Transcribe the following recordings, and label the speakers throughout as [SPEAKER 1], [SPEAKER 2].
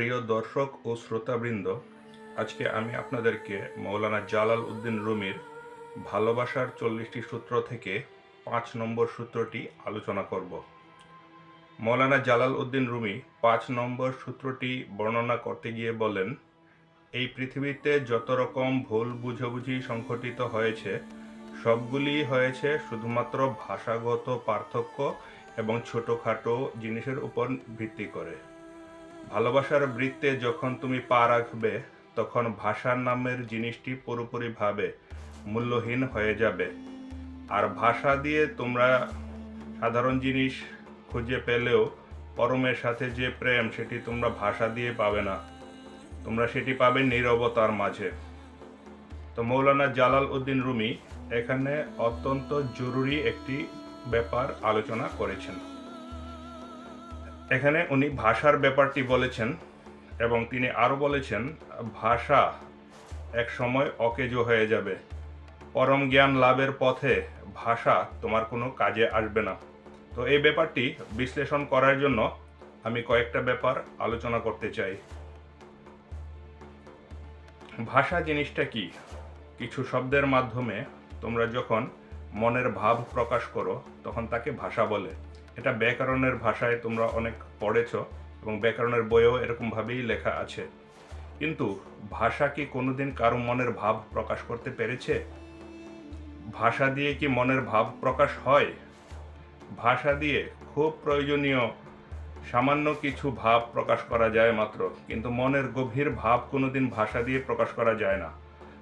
[SPEAKER 1] প্রিয় দর্শক ও শ্রোতাবৃন্দ, আজকে আমি আপনাদেরকে মৌলানা জালাল উদ্দিন রুমির ভালোবাসার চল্লিশটি সূত্র থেকে পাঁচ নম্বর সূত্রটি আলোচনা করব। মৌলানা জালাল উদ্দিন রুমি পাঁচ নম্বর সূত্রটি বর্ণনা করতে গিয়ে বলেন, এই পৃথিবীতে যত রকম ভুল বুঝাবুঝি সংঘটিত হয়েছে, সবগুলি হয়েছে শুধুমাত্র ভাষাগত পার্থক্য এবং ছোটোখাটো জিনিসের উপর ভিত্তি করে। ভালোবাসার বৃত্তে যখন তুমি পা রাখবে, তখন ভাষার নামের জিনিসটি পুরোপুরিভাবে মূল্যহীন হয়ে যাবে। আর ভাষা দিয়ে তোমরা সাধারণ জিনিস খুঁজে পেলেও পরমের সাথে যে প্রেম, সেটি তোমরা ভাষা দিয়ে পাবে না। তোমরা সেটি পাবে নীরবতার মাঝে। তো মৌলানা জালাল উদ্দিন রুমি এখানে অত্যন্ত জরুরি একটি ব্যাপার আলোচনা করেছেন। এখানে উনি ভাষার ব্যাপারটি বলেছেন এবং তিনি আরও বলেছেন, ভাষা এক সময় অকেজো হয়ে যাবে। পরম জ্ঞান লাভের পথে ভাষা তোমার কোনো কাজে আসবে না। তো এই ব্যাপারটি বিশ্লেষণ করার জন্য আমি কয়েকটা ব্যাপার আলোচনা করতে চাই। ভাষা জিনিসটা কি? কিছু শব্দের মাধ্যমে তোমরা যখন মনের ভাব প্রকাশ করো, তখন তাকে ভাষা বলে। এটা ব্যাকরণের ভাষায় তোমরা অনেক পড়েছ এবং ব্যাকরণের বইয়েও এরকমভাবেই লেখা আছে। কিন্তু ভাষা কি কোনোদিন কারও মনের ভাব প্রকাশ করতে পেরেছে? ভাষা দিয়ে কি মনের ভাব প্রকাশ হয়? ভাষা দিয়ে খুব প্রয়োজনীয়, সামান্য কিছু ভাব প্রকাশ করা যায় মাত্র, কিন্তু মনের গভীর ভাব কোনোদিন ভাষা দিয়ে প্রকাশ করা যায় না।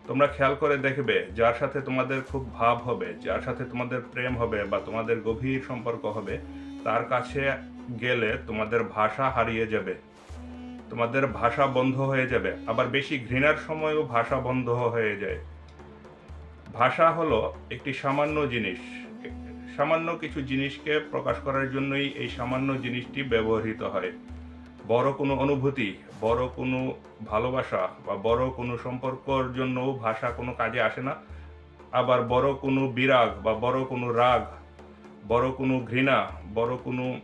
[SPEAKER 1] তোমরা খেয়াল করে দেখবে, যার সাথে তোমাদের খুব ভাব হবে, যার সাথে তোমাদের প্রেম হবে বা তোমাদের গভীর সম্পর্ক হবে তার কাছে গেলে তোমাদের ভাষা হারিয়ে যাবে। তোমাদের ভাষা বন্ধ হয়ে যাবে। আবার বেশি ঘৃণার সময়ও ভাষা বন্ধ হয়ে যায়। ভাষা হলো একটি সামান্য জিনিস। সামান্য কিছু জিনিসকে প্রকাশ করার জন্যই এই সামান্য জিনিসটি ব্যবহৃত হয়। বড় কোনো অনুভূতি, বড় কোনো ভালোবাসা বা বড় কোনো সম্পর্কর জন্যও ভাষা কোনো কাজে আসে না। আবার বড় কোনো বিরাগ বা বড় কোনো রাগ বড় কোনো ঘৃণা, বড় কোনো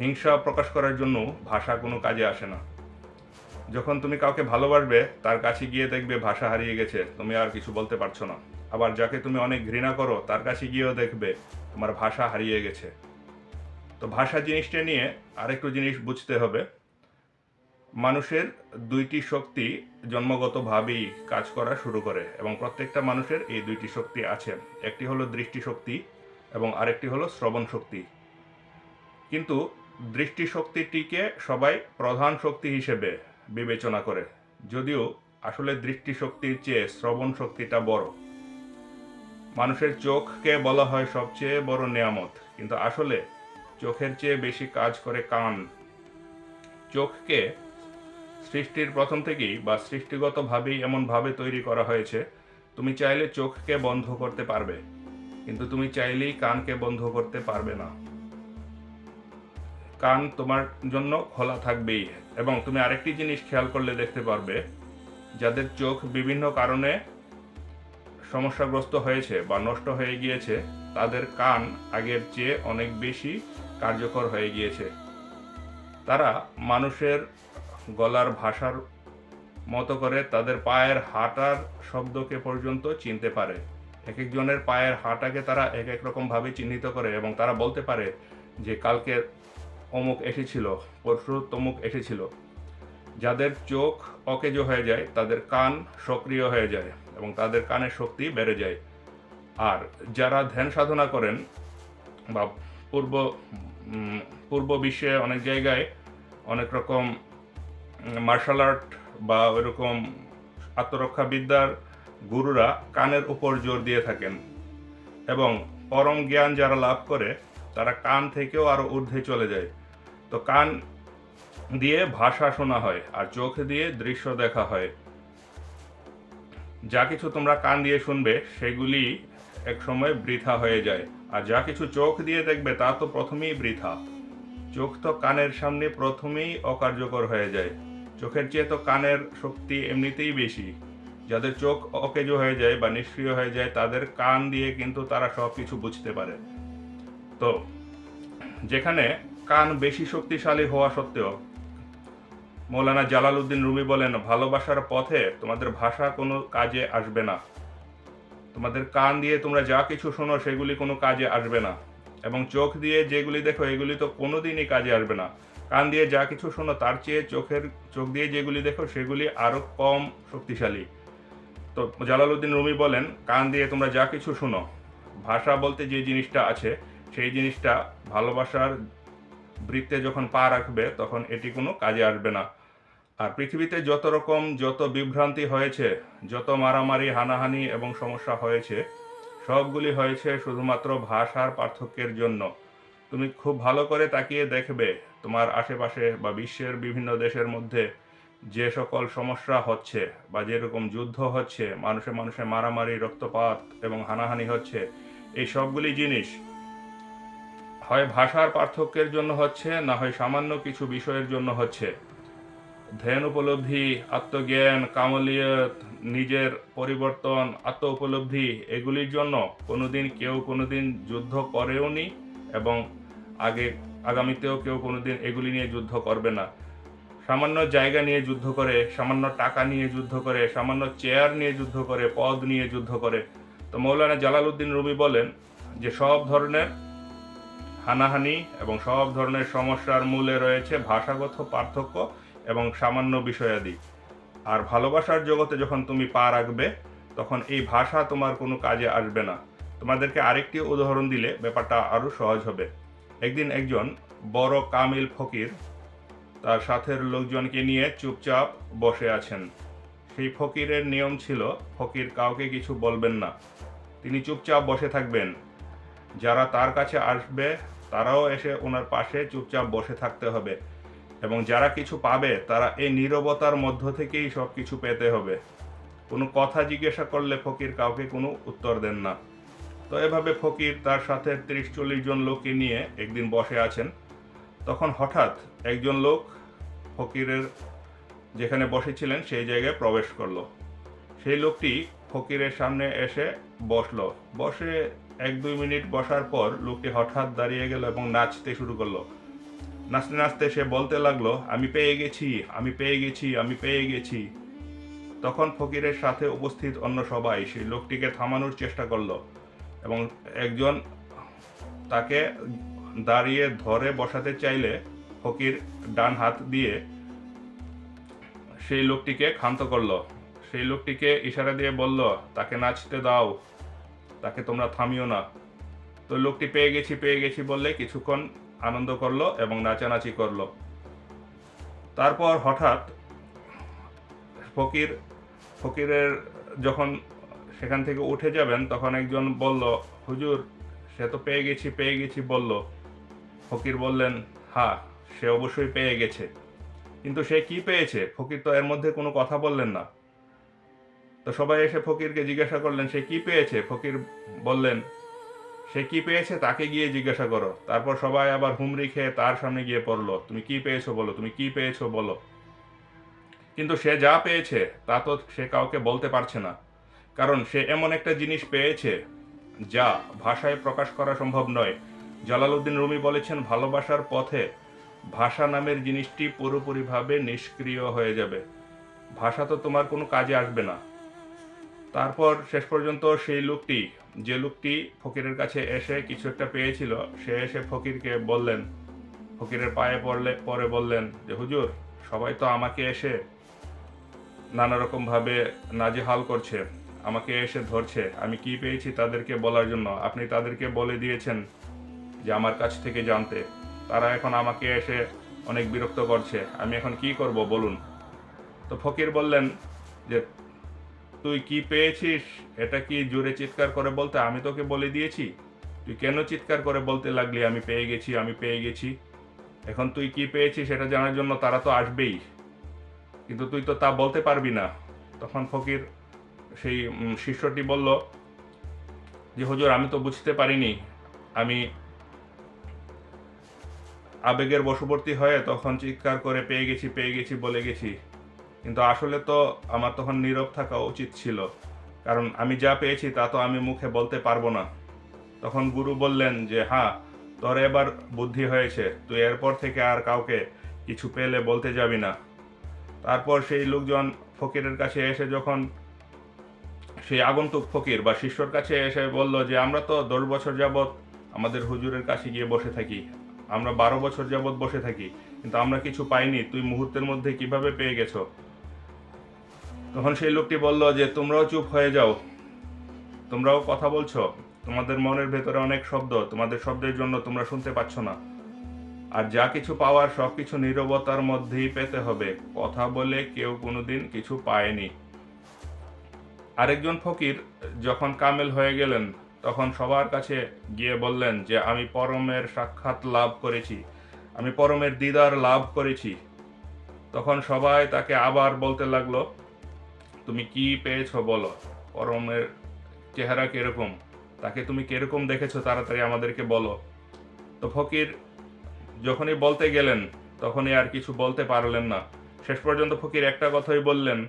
[SPEAKER 1] হিংসা প্রকাশ করার জন্য ভাষা কোনো কাজে আসে না। যখন তুমি কাউকে ভালোবাসবে, তার কাছে গিয়ে দেখবে ভাষা হারিয়ে গেছে, তুমি আর কিছু বলতে পারছ না। আবার যাকে তুমি অনেক ঘৃণা করো, তার কাছে গিয়েও দেখবে তোমার ভাষা হারিয়ে গেছে। তো ভাষা জিনিসটা নিয়ে আরেকটু জিনিস বুঝতে হবে। মানুষের দুইটি শক্তি জন্মগতভাবেই কাজ করা শুরু করে এবং প্রত্যেকটা মানুষের এই দুইটি শক্তি আছে। একটি হলো দৃষ্টিশক্তি এবং আরেকটি হলো শ্রবণ শক্তি। কিন্তু দৃষ্টিশক্তিটিকে সবাই প্রধান শক্তি হিসেবে বিবেচনা করে। যদিও আসলে দৃষ্টিশক্তির চেয়ে শ্রবণ শক্তিটা বড়। মানুষের চোখকে বলা হয় সবচেয়ে বড় নিয়ামত। কিন্তু আসলে চোখের চেয়ে বেশি কাজ করে কান। চোখকে সৃষ্টির প্রথম থেকেই বা সৃষ্টিগতভাবেই এমনভাবে তৈরি করা হয়েছে, তুমি চাইলে চোখকে বন্ধ করতে পারবে। কিন্তু তুমি চাইলেই কানকে বন্ধ করতে পারবে না। কান তোমার জন্য খোলা থাকবেই এবং তুমি আরেকটি জিনিস খেয়াল করলে দেখতে পারবে, যাদের চোখ বিভিন্ন কারণে সমস্যাগ্রস্ত হয়েছে বা নষ্ট হয়ে গিয়েছে, তাদের কান আগের চেয়ে অনেক বেশি কার্যকর হয়ে গিয়েছে। তারা মানুষের গলার ভাষার মতো করে তাদের পায়ের হাঁটার শব্দকে পর্যন্ত চিনতে পারে। এক একজনের পায়ের হাঁটাকে তারা এক এক রকমভাবে চিহ্নিত করে এবং তারা বলতে পারে যে কালকে অমুক এসেছিল, পরশু তমুক এসেছিল। যাদের চোখ অকেজ হয়ে যায়, তাদের কান সক্রিয় হয়ে যায় এবং তাদের কানের শক্তি বেড়ে যায়। আর যারা ধ্যান সাধনা করেন বা পূর্ব পূর্ব বিশ্বে অনেক জায়গায় অনেক রকম মার্শাল আর্ট বা ওইরকম আত্মরক্ষা বিদ্যার গুরুরা কানের উপর জোর দিয়ে থাকেন এবং পরম জ্ঞান যারা লাভ করে, তারা কান থেকেও আরও ঊর্ধ্বে চলে যায়। তো কান দিয়ে ভাষা শোনা হয় আর চোখ দিয়ে দৃশ্য দেখা হয়। যা কিছু তোমরা কান দিয়ে শুনবে, সেগুলি এক সময় বৃথা হয়ে যায়। আর যা কিছু চোখ দিয়ে দেখবে, তা তো প্রথমেই বৃথা। চোখ তো কানের সামনে প্রথমেই অকার্যকর হয়ে যায়। চোখের চেয়ে তো কানের শক্তি এমনিতেই বেশি। যাদের চোখ অকেজো হয়ে যায় বা নিষ্ক্রিয় হয়ে যায়, তাদের কান দিয়ে কিন্তু তারা সব কিছু বুঝতে পারে। তো যেখানে কান বেশি শক্তিশালী হওয়া সত্ত্বেও, মৌলানা জালালউদ্দিন রুমি বলেন, ভালোবাসার পথে তোমাদের ভাষা কোনো কাজে আসবে না। তোমাদের কান দিয়ে তোমরা যা কিছু শোনো, সেগুলি কোনো কাজে আসবে না। এবং চোখ দিয়ে যেগুলি দেখো, এগুলি তো কোনোদিনই কাজে আসবে না। কান দিয়ে যা কিছু শোনো, তার চেয়ে চোখের, চোখ দিয়ে যেগুলি দেখো, সেগুলি আরও কম শক্তিশালী। তো জালালউদ্দিন রুমি বলেন, কান দিয়ে তোমরা যা কিছু শোনো, ভাষা বলতে যে জিনিসটা আছে, সেই জিনিসটা ভালোবাসার বৃত্তে যখন পা রাখবে, তখন এটি কোনো কাজে আসবে না। আর পৃথিবীতে যত রকম যত বিভ্রান্তি হয়েছে, যত মারামারি, হানাহানি এবং সমস্যা হয়েছে, সবগুলি হয়েছে শুধুমাত্র ভাষার পার্থক্যের জন্য। তুমি খুব ভালো করে তাকিয়ে দেখবে তোমার আশেপাশে বা বিশ্বের বিভিন্ন দেশের মধ্যে যে সকল সমস্যা হচ্ছে বা যেরকম যুদ্ধ হচ্ছে, মানুষে মানুষে মারামারি, রক্তপাত এবং হানাহানি হচ্ছে, এই সবগুলি জিনিস হয় ভাষার পার্থক্যের জন্য হচ্ছে, না হয় সামান্য কিছু বিষয়ের জন্য হচ্ছে। ধ্যান উপলব্ধি, আত্মজ্ঞান, কামলিয়ত, নিজের পরিবর্তন, আত্ম উপলব্ধি, এগুলির জন্য কোনোদিন কেউ কোনোদিন যুদ্ধ করেওনি এবং আগে আগামীতেও কেউ কোনোদিন এগুলি নিয়ে যুদ্ধ করবে না। সামান্য জায়গা নিয়ে যুদ্ধ করে, সামান্য টাকা নিয়ে যুদ্ধ করে, সামান্য চেয়ার নিয়ে যুদ্ধ করে, পদ নিয়ে যুদ্ধ করে। তো মৌলানা জালালউদ্দিন রুমি বলেন যে সব ধরনের হানাহানি এবং সব ধরনের সমস্যার মূলে রয়েছে ভাষাগত পার্থক্য এবং সামান্য বিষয়াদি। আর ভালোবাসার জগতে যখন তুমি পা রাখবে, তখন এই ভাষা তোমার কোনো কাজে আসবে না। তোমাদেরকে আরেকটি উদাহরণ দিলে ব্যাপারটা আরও সহজ হবে। একদিন একজন বড় কামিল ফকির তার সাথের লোকজনকে নিয়ে চুপচাপ বসে আছেন। সেই ফকিরের নিয়ম ছিল, ফকির কাউকে কিছু বলবেন না। তিনি চুপচাপ বসে থাকবেন। যারা তার কাছে আসবে, তারাও এসে ওনার পাশে চুপচাপ বসে থাকতে হবে। এবং যারা কিছু পাবে, তারা এই নীরবতার মধ্য থেকেই সব কিছু পেতে হবে। কোনো কথা জিজ্ঞাসা করলে ফকির কাউকে কোনো উত্তর দেন না। তো এভাবে ফকির তার সাথে তিরিশ চল্লিশ জন লোককে নিয়ে একদিন বসে আছেন। তখন হঠাৎ একজন লোক ফকিরের যেখানে বসেছিলেন সেই জায়গায় প্রবেশ করল। সেই লোকটি ফকিরের সামনে এসে বসল। বসে এক দুই মিনিট বসার পর লোকটি হঠাৎ দাঁড়িয়ে গেল এবং নাচতে শুরু করল। নাচতে নাচতে সে বলতে লাগল, আমি পেয়ে গেছি, আমি পেয়ে গেছি, আমি পেয়ে গেছি। তখন ফকিরের সাথে উপস্থিত অন্য সবাই সেই লোকটিকে থামানোর চেষ্টা করল এবং একজন তাকে দাঁড়িয়ে ধরে বসাতে চাইলে ফকির ডান হাত দিয়ে সেই লোকটিকে ক্ষান্ত করল। সেই লোকটিকে ইশারা দিয়ে বলল, তাকে নাচতে দাও, তাকে তোমরা থামিও না। তো লোকটি পেয়ে গেছি পেয়ে গেছি বললে কিছুক্ষণ আনন্দ করল এবং নাচানাচি করল। তারপর হঠাৎ ফকির, ফকিরের যখন সেখান থেকে উঠে যাবেন, তখন একজন বলল, হুজুর, সে তো পেয়ে গেছি পেয়ে গেছি, বলল। ফকির বললেন হ্যাঁ সে অবশ্যই পেয়ে গেছে। কিন্তু সে কি পেয়েছে? ফকির তো এর মধ্যে কোনো কথা বললেন না। তো সবাই এসে ফকিরকে জিজ্ঞাসা করলেন, সে কি পেয়েছে? ফকির বললেন, সে কি পেয়েছে তাকে গিয়ে জিজ্ঞাসা করো। তারপর সবাই আবার হুমড়ি খেয়ে তার সামনে গিয়ে পড়ল, তুমি কি পেয়েছ বলো, তুমি কি পেয়েছ বলো। কিন্তু সে যা পেয়েছে, তা তো সে কাউকে বলতে পারছে না। কারণ সে এমন একটা জিনিস পেয়েছে, যা ভাষায় প্রকাশ করা সম্ভব নয়। জালালউদ্দিন রুমি বলেছেন, ভালোবাসার পথে ভাষা নামের জিনিসটি পুরোপুরিভাবে নিষ্ক্রিয় হয়ে যাবে। ভাষা তো তোমার কোনো কাজে আসবে না। তারপর শেষ পর্যন্ত সেই লোকটি, যে লোকটি ফকিরের কাছে এসে কিছু একটা পেয়েছিল, সে এসে ফকিরকে বললেন, ফকিরের পায়ে পড়লে, পরে বললেন যে, হুজুর, সবাই তো আমাকে এসে নানা রকমভাবে নাজেহাল করছে, আমাকে এসে ধরছে। আমি কি পেয়েছি তাদেরকে বলার জন্য? আপনি তাদেরকে বলে দিয়েছেন যে আমার কাছ থেকে জানতে। তারা এখন আমাকে এসে অনেক বিরক্ত করছে। আমি এখন কি করব বলুন? তো ফকির বললেন যে, তুই কি পেয়েছিস? এটা কি জোরে চিৎকার করে বলতে আমি তোকে বলে দিয়েছি? তুই কেন চিৎকার করে বলতে লাগলি? আমি পেয়ে গেছি, আমি পেয়ে গেছি। এখন তুই কি পেয়েছিস সেটা জানার জন্য তারা তো আসবেই। কিন্তু তুই তো তা বলতে পারবি না। তখন ফকির সেই শিষ্যটি বলল, যে হুজুর, আমি তো বুঝতে পারিনি। আমি আবেগের বশবর্তী হয়ে তখন চিৎকার করে, পেয়ে গেছি পেয়ে গেছি, বলে গেছি। কিন্তু আসলে তো আমার তখন নীরব থাকা উচিত ছিল। কারণ আমি যা পেয়েছি, তা তো আমি মুখে বলতে পারব না। তখন গুরু বললেন যে হ্যাঁ তোর এবার বুদ্ধি হয়েছে। তুই এরপর থেকে আর কাউকে কিছু পেলে বলতে যাবি না। তারপর সেই লোকজন ফকিরের কাছে এসে যখন সেই আগন্তুক ফকির বা শিষ্যর কাছে এসে বলল যে, আমরা তো দশ বছর যাবৎ আমাদের হুজুরের কাছে গিয়ে বসে থাকি। আমরা বারো বছর যাবৎ বসে থাকি, কিন্তু আমরা কিছু পাইনি। তুই মুহূর্তের মধ্যে কীভাবে পেয়ে গেছো? তখন সেই লোকটি বলল যে, তোমরাও চুপ হয়ে যাও। তোমরাও কথা বলছো। তোমাদের মনের ভেতরে অনেক শব্দ। তোমাদের শব্দের জন্য তোমরা শুনতে পাচ্ছ না। আর যা কিছু পাওয়ার, সব কিছু নীরবতার মধ্যেই পেতে হবে। কথা বলে কেউ কোনোদিন কিছু পায়নি। আরেকজন ফকির যখন কামেল হয়ে গেলেন তখন সবার কাছে গিয়ে বললেন যে, আমি পরমের সাক্ষাৎ লাভ করেছি। আমি পরমের দিদার লাভ করেছি। তখন সবাই তাকে আবার বলতে লাগল, তুমি কি পেয়েছ বলো? পরমের চেহারা কীরকম? তাকে তুমি কীরকম দেখেছ? তাড়াতাড়ি আমাদেরকে বলো। তো ফকির যখনই বলতে গেলেন, তখনই আর কিছু বলতে পারলেন না। শেষ পর্যন্ত ফকির একটা কথাই বললেন,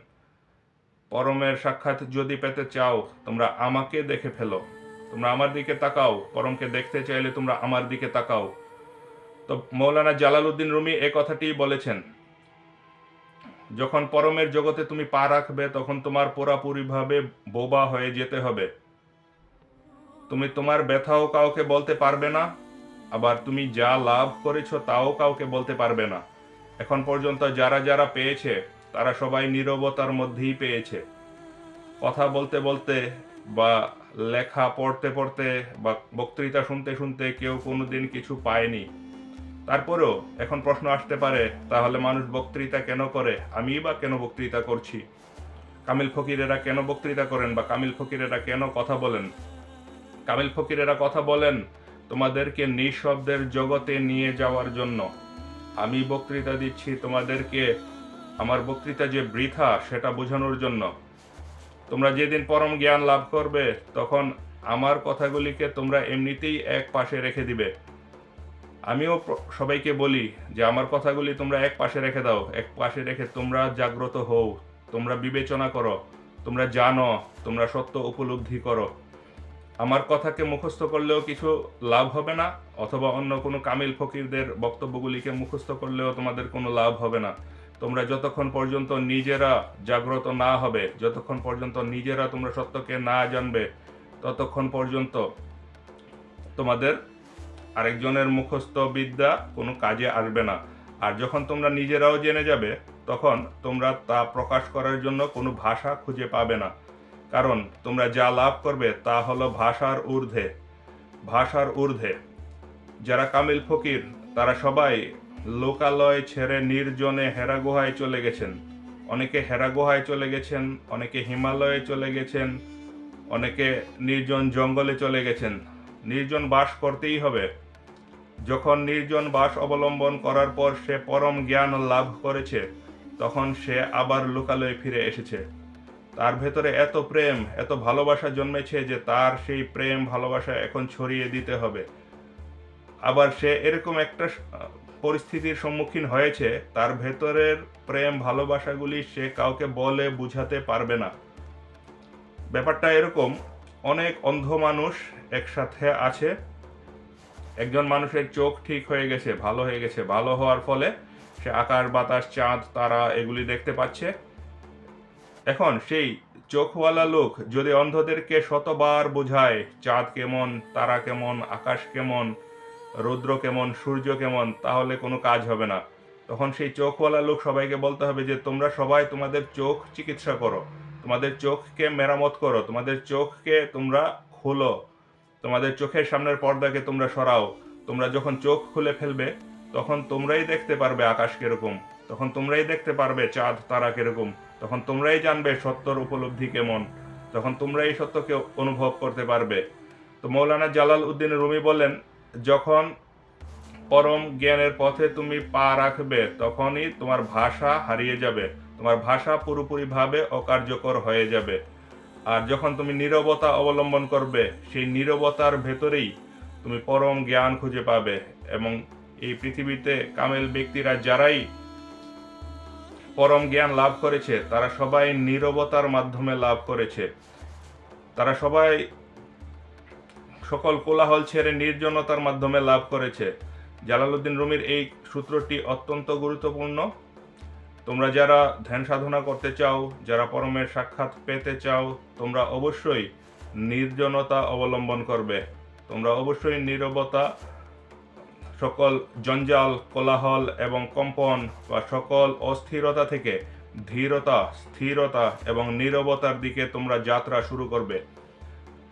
[SPEAKER 1] পরমের সাক্ষাৎ যদি পেতে চাও, তোমরা আমাকে দেখে ফেলো। তোমরা আমার দিকে তাকাও, পরমকে দেখতে চাইলে তোমরা আমার দিকে তাকাও। তো মৌলানা জালালউদ্দিন রুমি এ কথাটি বলেছেন, যখন পরমের জগতে তুমি পা রাখবে, তখন তোমার পুরাপুরিভাবে বোবা হয়ে যেতে হবে। তুমি তোমার ব্যথাও কাউকে বলতে পারবে না, আবার তুমি যা লাভ করেছ তাও কাউকে বলতে পারবে না। এখন পর্যন্ত যারা যারা পেয়েছে, তারা সবাই নীরবতার মধ্যেই পেয়েছে। কথা বলতে বলতে বা লেখা পড়তে পড়তে বা বক্তৃতা শুনতে শুনতে কেউ কোনোদিন কিছু পায়নি। তারপরেও এখন প্রশ্ন আসতে পারে, তাহলে মানুষ বক্তৃতা কেন করে? আমি বা কেন বক্তৃতা করছি? কামিল ফকিরেরা কেন বক্তৃতা করেন বা কামিল ফকিরেরা কেন কথা বলেন? কামিল ফকিরেরা কথা বলেন তোমাদেরকে নিঃশব্দের জগতে নিয়ে যাওয়ার জন্য। আমি বক্তৃতা দিচ্ছি তোমাদেরকে, আমার বক্তৃতা যে বৃথা সেটা বোঝানোর জন্য। তোমরা যেদিন পরম জ্ঞান লাভ করবে, তখন আমার কথাগুলিকে তোমরা এমনিতেই এক পাশে রেখে দিবে। আমিও সবাইকে বলি যে, আমার কথাগুলি তোমরা এক পাশে রেখে দাও। এক পাশে রেখে তোমরা জাগ্রত হও, তোমরা বিবেচনা করো, তোমরা জানো, তোমরা সত্য উপলব্ধি করো। আমার কথাকে মুখস্থ করলেও কিছু লাভ হবে না, অথবা অন্য কোনো কামিল ফকিরদের বক্তব্যগুলিকে মুখস্থ করলেও তোমাদের কোনো লাভ হবে না। তোমরা যতক্ষণ পর্যন্ত নিজেরা জাগ্রত না হবে, যতক্ষণ পর্যন্ত নিজেরা তোমরা সত্যকে না জানবে, ততক্ষণ পর্যন্ত তোমাদের আরেকজনের মুখস্থ বিদ্যা কোনো কাজে আসবে না। আর যখন তোমরা নিজেরাও জেনে যাবে, তখন তোমরা তা প্রকাশ করার জন্য কোনো ভাষা খুঁজে পাবে না। কারণ তোমরা যা লাভ করবে তা হলো ভাষার ঊর্ধ্বে। ভাষার ঊর্ধ্বে। যারা কামিল ফকির, তারা সবাই লোকালয় ছেড়ে নির্জনে হেরা গুহায় চলে গেছেন। অনেকে হেরা গুহায় চলে গেছেন, অনেকে হিমালয়ে চলে গেছেন, অনেকে নির্জন জঙ্গলে চলে গেছেন। নির্জন বাস করতেই হবে। যখন নির্জন বাস অবলম্বন করার পর সে পরম জ্ঞান লাভ করেছে, তখন সে আবার লোকালয়ে ফিরে এসেছে। তার ভেতরে এত প্রেম, এত ভালোবাসা জন্মেছে যে তার সেই প্রেম ভালোবাসা এখন ছড়িয়ে দিতে হবে। আবার সে এরকম একটা পরিস্থিতির সম্মুখীন হয়েছে, তার ভেতরের প্রেম ভালোবাসাগুলি সে কাউকে বলে বুঝাতে পারবে না। ব্যাপারটা এরকম, অনেক অন্ধ মানুষ একসাথে আছে, একজন মানুষের চোখ ঠিক হয়ে গেছে, ভালো হয়ে গেছে, ভালো হওয়ার ফলে সে আকাশ, বাতাস, চাঁদ, তারা এগুলি দেখতে পাচ্ছে। এখন সেই চোখওয়ালা লোক যদি অন্ধদেরকে শতবার বোঝায়, চাঁদ কেমন, তারা কেমন, আকাশ কেমন রৌদ্র কেমন, সূর্য কেমন, তাহলে কোনো কাজ হবে না। তখন সেই চোখওয়ালা লোক সবাইকে বলতে হবে যে, তোমরা সবাই তোমাদের চোখ চিকিৎসা করো। তোমাদের চোখকে মেরামত করো। তোমাদের চোখকে তোমরা খোলো। তোমাদের চোখের সামনের পর্দাকে তোমরা সরাও। তোমরা যখন চোখ খুলে ফেলবে, তখন তোমরাই দেখতে পারবে আকাশ কীরকম। তখন তোমরাই দেখতে পারবে চাঁদ, তারা কীরকম। তখন তোমরাই জানবে সত্যর উপলব্ধি কেমন। তখন তোমরা এই সত্যকে অনুভব করতে পারবে। তো মৌলানা জালাল উদ্দিন রুমি বলেন যখন পরম জ্ঞানের পথে তুমি পা রাখবে, তখনই তোমার ভাষা হারিয়ে যাবে। তোমার ভাষা পুরোপুরিভাবে অকার্যকর হয়ে যাবে। আর যখন তুমি নীরবতা অবলম্বন করবে, সেই নীরবতার ভেতরেই তুমি পরম জ্ঞান খুঁজে পাবে এবং এই পৃথিবীতে কামেল ব্যক্তিরা যারাই পরম জ্ঞান লাভ করেছে, তারা সবাই নীরবতার মাধ্যমে লাভ করেছে। তারা সবাই সকল কোলাহল ছেড়ে নির্জনতার মাধ্যমে লাভ করেছে। জালালউদ্দিন রুমির এই সূত্রটি অত্যন্ত গুরুত্বপূর্ণ। তোমরা যারা ধ্যান সাধনা করতে চাও, যারা পরমের সাক্ষাৎ পেতে চাও, তোমরা অবশ্যই নির্জনতা অবলম্বন করবে। তোমরা অবশ্যই নীরবতা, সকল জঞ্জাল, কোলাহল এবং কম্পন বা সকল অস্থিরতা থেকে ধীরতা, স্থিরতা এবং নীরবতার দিকে তোমরা যাত্রা শুরু করবে।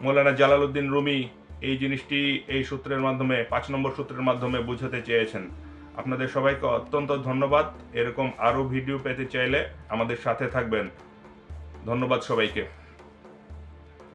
[SPEAKER 1] মৌলানা জালালউদ্দিন রুমি এই জিনিসটি এই সূত্রের মাধ্যমে, পাঁচ নম্বর সূত্রের মাধ্যমে বুঝাতে চেয়েছেন। আপনাদের সবাইকে অত্যন্ত ধন্যবাদ। এরকম আরও ভিডিও পেতে চাইলে আমাদের সাথে থাকবেন। ধন্যবাদ সবাইকে।